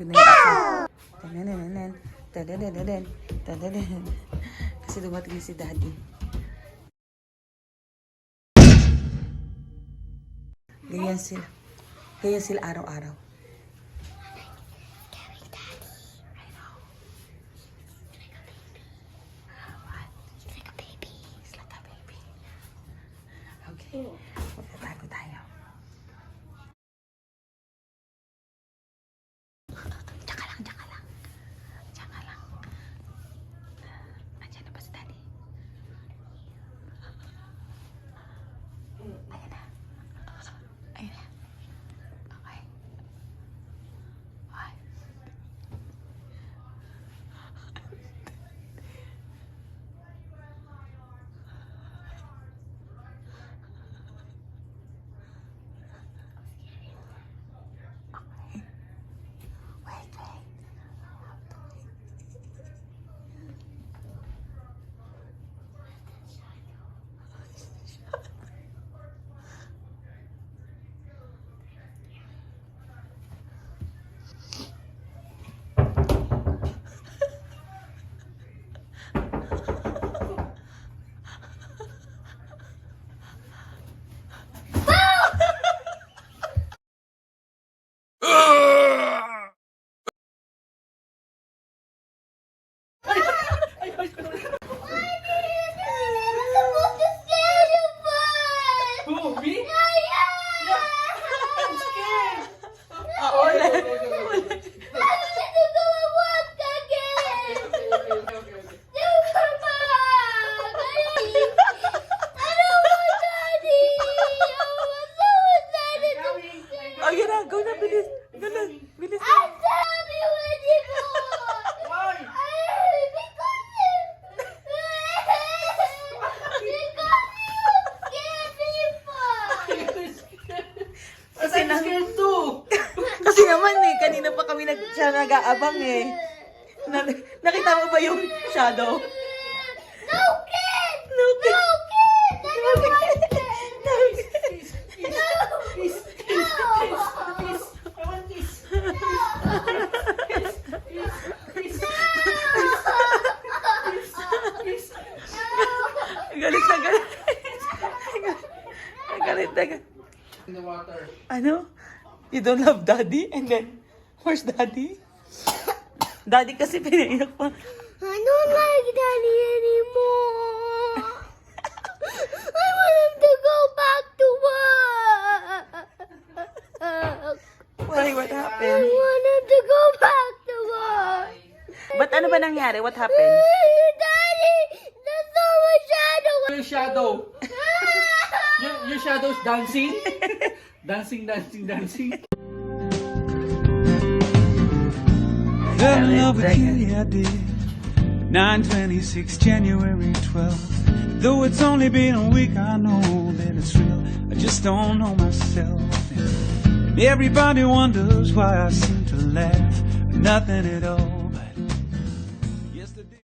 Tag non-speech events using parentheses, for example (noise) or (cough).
pinag-isa. Tanananan, tanananan, tanananan. Kasi dumating si daddy. Ganyan sila. Ganyan sila araw-araw. Cool. Oh, yun na. Go na, bilis. Go na. Bilis. Why? Kasi, I'm nang, scared too. kasi naman eh, kanina pa kami nag, siya nag-aabang eh. Na, nakita mo ba yung shadow? Galit na. In the water. Ano? You don't love daddy? And then, where's daddy? Daddy kasi pinaiyak pa. I don't like daddy anymore. I want him to go back to work. Why? What I happened? want him to go back to work. Ba't ano ba nangyari? What happened? Daddy, there's so much shadow. Shadow. Your, shadow's (laughs) dancing. dancing, dancing, dancing. Fell in love with you, I did. 926 January 12th. Though it's only been a week, I know that it's real. I just don't know myself. And everybody wonders why I seem to laugh. Nothing at all.